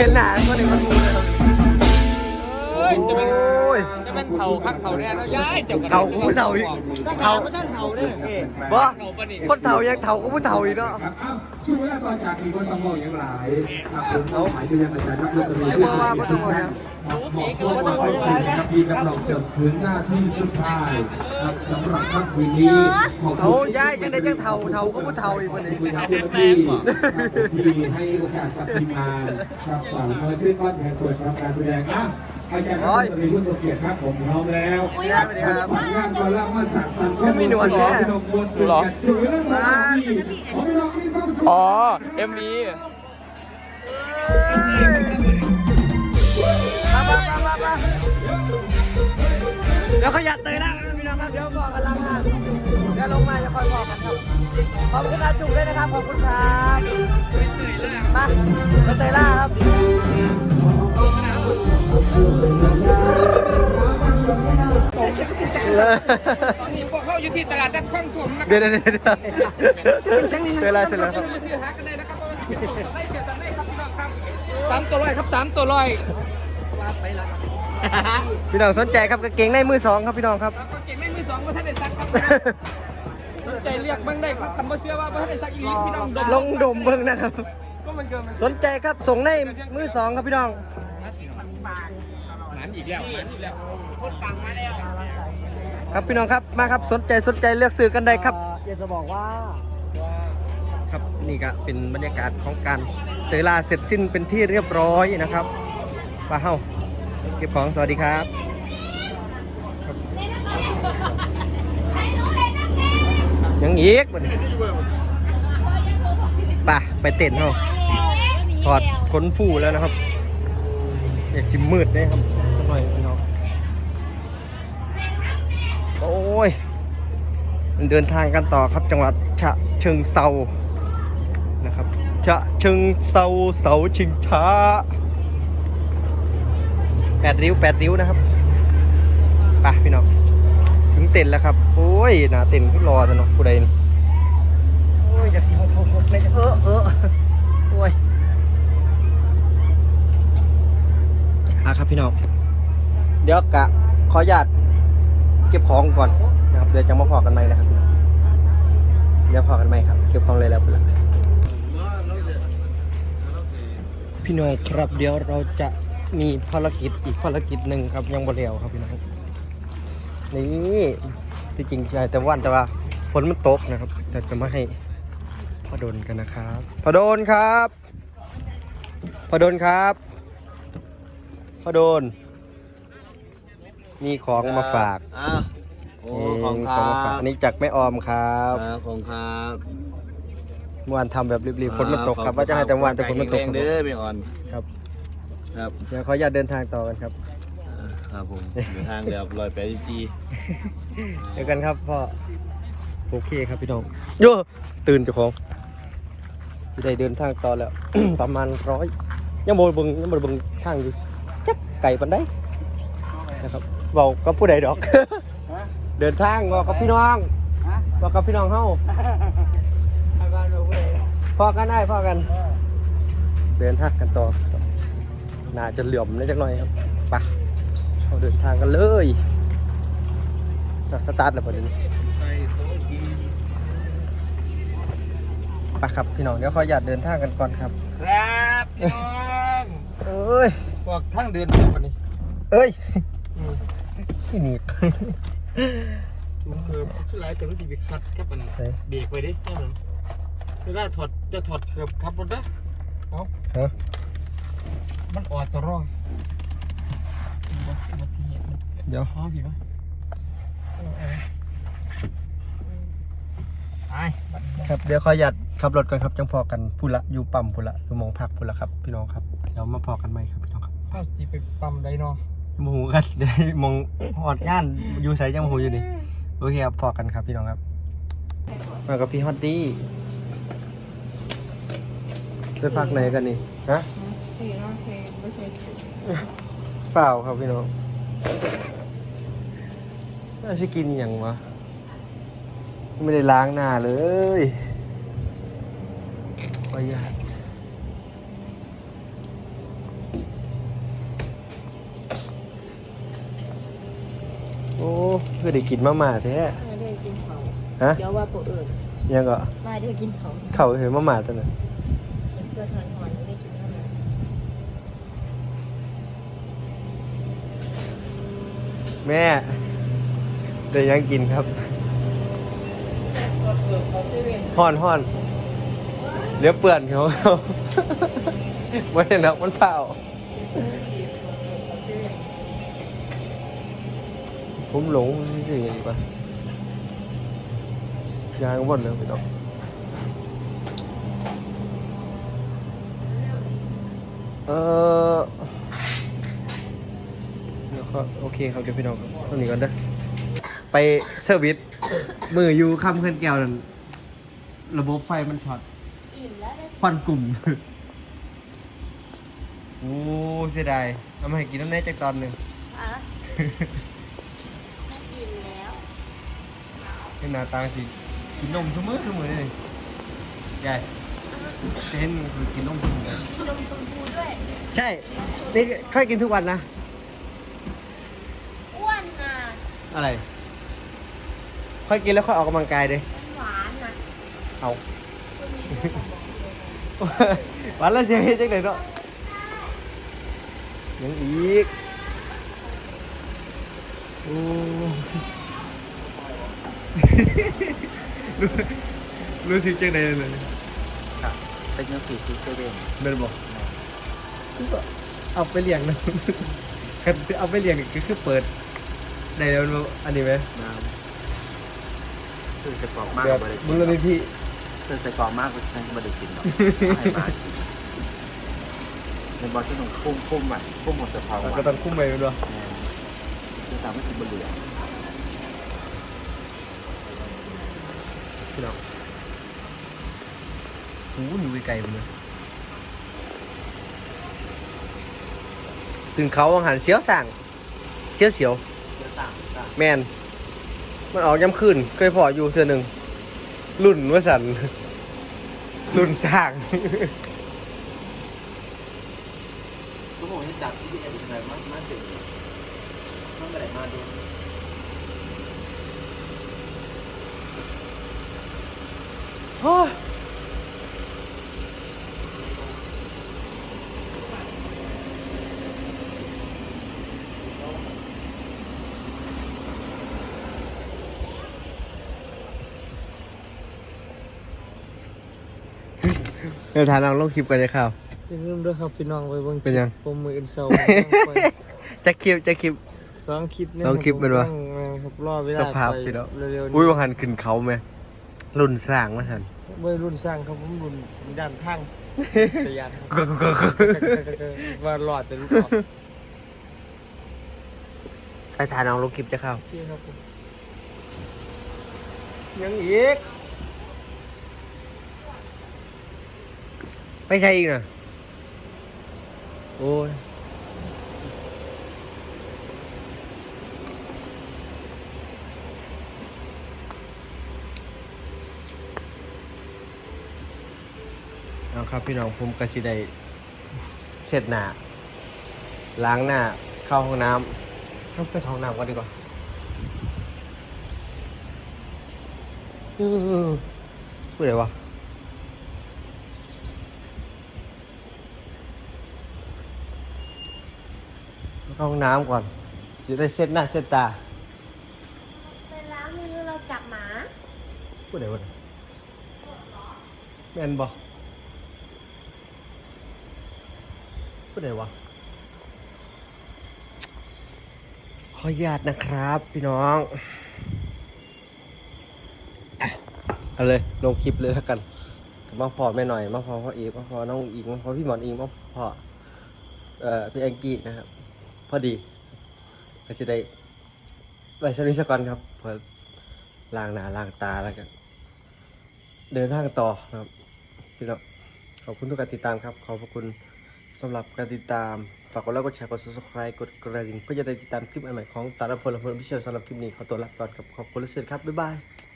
เห็น เป็นเผาคักเผาแน่แล้วย้ายเจ้ากันเฒ่ากูผู้เฒ่าอีกเฒ่าท่านเห่าด้วยบ่เผาปะนี่คนเฒ่ายังเฒ่ากูผู้เฒ่าอีกเนาะครับอ้าวช่วงเวลาตอนจากมีคนต้องมองอย่างไรครับผมเอาหมายถึงยังอาจารย์นักดนตรีไม่บอกว่าบ่ต้องบอกหยังบ่ต้องบอกอย่างไรครับพี่กำลังจบถึงหน้าที่สุดท้ายครับสำหรับค่ำคืนนี้ขบคุณเอาย้ายจังได้จังเฒ่าเฒ่ากูผู้เฒ่าอีกวันนี้คุณครับที่ที่ให้โอกาสกับทีมงานครับสามเมื่อขึ้นบ้านแทนเปิดรับการแสดงนะ อาจารย์นักดนตรีผู้ทรงเกียรติครับผมพร้อมแล้วสวัสดีครับสัญญาณก่อนละมาสักสันยังมีหนวดแน่หรอถือเรื่องราวดีขอให้เรามีความสุขอ๋อเอ็มวีมามามามามาเดี๋ยวเขาอยากเตยล่างนะพี่น้องครับเดี๋ยวบอกกันล่างห้างเดี๋ยวลงมาจะคอยบอกกันครับ ขอบคุณอาจุกด้วยนะครับ ขอบคุณครับมาไปเตยล่าครับตอนนี้พวกเขาอยู่ที่ตลาดนัดคลองถมนะคเดี๋รัยวเดี๋ยวเดี๋ยวเวลาเสร็จแล้วครับจะซื้อหากันได้นะครับเพราะว่าสำได้เสียสำได้ครับพี่น้องครับสามตัวร้อยครับสามตัวร้อยพี่น้องสนใจครับกางเกงในมือสองครับพี่น้องครับ แล้วก็เก่งในมือสองว่าท่านได้ซักครับ สนใจเรียกบ้างได้ครับแต่มาเชื่อว่าท่านได้ซักอีหลีพี่น้องดมลงดมเบิ่งนะครับ ก็มันเกินมันสนใจครับส่งในมือสองครับพี่น้องหมันอีกแล้วหมันอีกแล้วคนฟังมาแล้วครับพี่น้องครับมาครับสนใจสนใจเลือกซื้อกันได้ครับอยากจะบอกว่าครับนี่ก็เป็นบรรยากาศของการเตยลาเสร็จสิ้นเป็นที่เรียบร้อยนะครับป้าเฮาเก็บของสวัสดีครับครับ ยังอีกบ่นี่ป่ะไปเต้นเฮาถอดขนผู้แล้วนะครับอยากสิมืดได้ครับหน่อยพี่น้องโอ้ยเดินทางกันต่อครับจังหวัดฉะเชิงเซานะครับฉะเชิงเซาเสาชิงช้าแปดริ้วแปดริ้วนะครับไปพี่น้อง ถึงเต็นท์แล้วครับ โอ้ยหนาเต็นท์ขึ้นรอจะเนาะผู้ใดนี่โอ้ยอยากสิหกหกหกเลยเออเออโอ้ยอะครับพี่น้อง เดี๋ยวกะขออนุญาตเก็บของก่อนนะครับ เดี๋ยวจะมาพอกันไหมนะครับพี่น้องเดี๋ยวพอกันไหมครับ เก็บของเลยแล้วพุ่นละพี่น้องครับเดี๋ยวเราจะมีภารกิจอีกภารกิจหนึ่งครับยังบ่เร็วครับพี่น้อง นี่ที่จริงใช่แต่วันแต่ว่าฝนมันตกนะครับจะจะมาให้พอดนกันนะครับพอดนครับพอดนครับพอดนมีของมาฝากอ้าวโอ้ของครันี่มาฝากบอันนี้จากแม่ออมครับครับของครับเมื่อวานทำแบบรีบๆฝนมันตกครับว่าจะให้แต่เมื่อวานแต่ฝนมันตกแรงครับเด้อไม่อ่อนครับครับ เดี๋ยวขออนุญาตเดินทางต่อกันครับอ่า ครับผมเดินทางเดี๋ยวลอยไปจีเดี๋ยวกันครับพ่อโอเคครับพี่น้องโยตื่นเจ้าของจะได้เดินทางต่อแล้ว ประมาณร้อยยังโมเบึงยังโมเบึงทางอยู่จักไก่ปันได้นะครับบอกกับผู้ใดดอก เดินทางบอกกับพี่น้องบอกกับพี่น้องเฮาพอกันได้พอกัน เดินทางกันต่อน่าจะเหลื่อมนิดจักหน่อยครับไป เราเดินทางกันเลยอะสตาร์ทแล้วพอดีไปครับพี่น้องเดี๋ยวขออนุญาตเดินทางกันก่อนครับ ครับพี่น้องเอ้ยพวกทั้งเดือนเดียววันนี้ เอ้ยที่หนีบถุงเกือบชื่อไรแต่รู้สึกคัดครับมันใส่เบรกไปดิแค่นั้นเวลาถอดจะถอดเกือบขับรถนะเอ้าฮะมันออดตัวร่อง อุบัติเหตุมันเกิดเดี๋ยวอ๋อผีปะเอาเอาไปบัดนี้ครับเดี๋ยวขออนุญาตขับรถก่อนครับจังพอกันพูละอยู่ปั๊มพูละอยู่หมองพักพูละครับ พี่น้องครับเดี๋ยวมาพอกันไหมครับพี่น้องครับเข้าสีไปปั๊มไดโนโมโหกันเดี๋ยวมองหอดงานอยู่ใส่ยังโมโหอยู่นี่โอเคครับพอกันครับพี่น้องครับมากับพี่ฮอตดี้ไปพักไหนกันนี่ฮะเเปล่าครับพี่น้องน่าจะกินอย่างวะ ไม่ได้ล้างหน้าเลยประหยัดโอ้เพื่อได้กินมาม่าแท้ไม่ได้กินเขาฮะเดี๋ยวว่าปูเอิญยังก็ม่ได้กินเขาเขาเห็นมาม่าตัวนั้นเสื้อทอน แม่เดี๋ยวยังกินครับห่อนห่อนเดี๋ยวเปื่อนเขาไม่ได้นักมันเปล่าผมหลงสิดีกว่ายางวนเลยพี่น้องเออเดี๋ยวก็โอเคครับเดี๋ยวพี่น้องเท่านี้ก่อนเด้อไปเซอร์วิสมืออยู่คำเพื่อนแก้วนั่นระบบไฟมันช็อตอิ่มแล้วได้ควันกลุ่ม โอ้เสียดายเอามาให้กินน้ำแน่จากตอนหนึ่งอะไม่กินแล้วเป็นหน้าตาสิกินนมเสมอเสมอเลยใหญ่เห็นคือกินนมเสมอกินนมชมพูด้วย ใช่ นี่ค่อยกินทุกวันนะ อ้วนน่ะ อะไร ค่อยกินแล้วค่อยออกกำลังกายเลยมันหวานน่ะเอาคนนี้ก็บอกเลยวันละเสียเฮ็ดจังไดเนาะยังอีกโอ้รู้รู้สึกจังไดเลยเป็นยังสี่ซีเซเว่นเดินบอกเอาไปเลี้ยงนะคันเอาไปเลี้ยงนี่ก็คือเปิด ได้แล้วเนอะอันนี้ไหมน้ำคือสกรอบมากแบบบ่ได้กิมูนลนิธิคือสกรอบมากฉันก็ไม่ได้กินหรอกให้มากินในบอสฉันต้องคุ้มคุ้มอะคุ้มหมดจะพอเราวันก็ต้องคุ้มไปด้วยคือทำให้กินบนเรือพี่น้องหูอยู่ไกลๆมันเลยถึงเขาอาหารเสียวสั่งเสียวเสียวเรือต่างต่างๆ แมนมันออกย้ำขึ้น เคยพออยู่เทือหนึ่งรุ่นว่าสันรุ่นสร้างทุกคนที่จับที่ดีเอ็นอะไรมากมากสุดมันไม่ได้มาดูโอ้ย เดี๋ยวทานลองลงคลิปกันเลยครับ อย่าลืมด้วยครับพี่น้องไปเบิ่งเป็นยัง ผมมืออินเซลจะคลิปจะคลิป สองคลิปนี่สองคลิปเป็นวะ ครับรอเวสลาภาพไปพี่น้องเร็วๆนี้อุ้ยวังหันขึ้นเขาไหมรุ่นสร้างมาสันวัยรุ่นสร้างครับผมรุ่นย่านทางแต่ย่านครับก็ก็ก็ว่ารอดจะรู้ออกไปทานลองลงคลิปจะเข้าโอเคครับผมยังอีก ไม่ใช่อีกนะโอ้ยเอาครับพี่น้องผมกระสิได้เสร็จหน้าล้างหน้าเข้าห้องน้ำต้องไปเข้าห้องน้ำก่อนดีกว่าอือพูดอะไรวะเข้า ห้องน้ำก่อน จะได้เซ็ตหน้าเซ็ตตาไปล้างมือเราจับหมาพูดอะไรวะแมนบอพูดอะไรวะขออนุญาตนะครับ พี่น้องอะเอาเลยลงคลิปเลยแล้วกันมาพอแม่หน่อยมาพอพ่อเอกมาพอน้องอีกมาพอพี่หมอนอิงมาพอเอ่อพี่แองกี้นะครับ พอดีก็จะได้ไปชนิสกอนครับเพื่อล้างหน้าล้างตาแล้วกันเดินทางต่อนะครับพี่น้องขอบคุณทุกการติดตามครับ ขอบพระคุณสำหรับการติดตามฝากกดไลค์กดแชร์กด subscribe กดกระดิ่งเพื่อจะได้ติดตามคลิปใหม่ๆของตาลพลลำเพลพิเศษสำหรับคลิปนี้ขอตัวลาไปก่อนครับขอบคุณและสวัสดีครับบ๊ายบาย